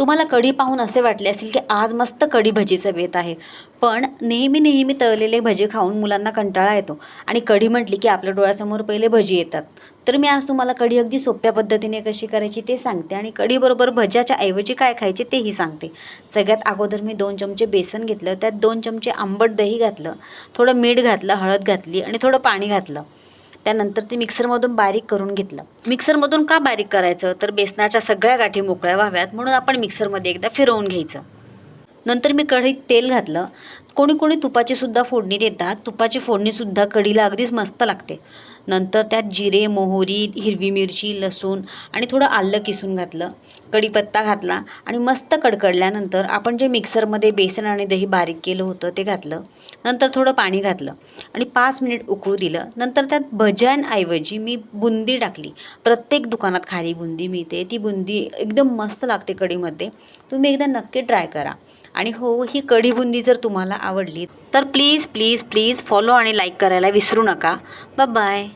तुम्हाला कढी पाहून असे वाटले असेल की आज मस्त कढी भजीचं बेत आहे. पण नेहमी नेहमी तळलेले भजे खाऊन मुलांना कंटाळा येतो आणि कढी म्हटली की आपल्या डोळ्यासमोर पहिले भजी येतात. तर मी आज तुम्हाला कढी अगदी सोप्या पद्धतीने कशी करायची ते सांगते आणि कढीबरोबर भज्याच्या ऐवजी काय खायचे तेही सांगते. सगळ्यात अगोदर मी दोन चमचे बेसन घेतलं त्यात दोन चमचे आंबट दही घातलं थोडं मीठ घातलं हळद घातली आणि थोडं पाणी घातलं. त्यानंतर ते मिक्सरमधून बारीक करून घेतलं. मिक्सरमधून का बारीक करायचं? तर बेसनाच्या सगळ्या गाठी मोकळ्या व्हाव्यात म्हणून आपण मिक्सरमध्ये एकदा फिरवून घ्यायचं. नंतर मी कढईत तेल घातलं. कोणी कोणी तुपाची सुद्धा फोडणी देतात. तुपाची फोडणीसुद्धा कढीला अगदीच मस्त लागते. नंतर त्यात जिरे मोहरी हिरवी मिरची लसूण आणि थोडं आलं किसून घातलं. कढीपत्ता घातला आणि मस्त कडकडल्यानंतर आपण जे मिक्सरमध्ये बेसन आणि दही बारीक केलं होतं ते घातलं. नंतर थोडं पाणी घातलं आणि पाच मिनिट उकळू दिलं. नंतर त्यात भज्यांऐवजी मी बुंदी टाकली. प्रत्येक दुकानात खारी बुंदी मिळते. ती बुंदी एकदम मस्त लागते कढीमध्ये. तुम्ही एकदा नक्की ट्राय करा. आणि हो ही कढी बुंदी जर तुम्हाला आवडली तर प्लीज प्लीज प्लीज फॉलो आणि लाईक करायला विसरू नका. बाय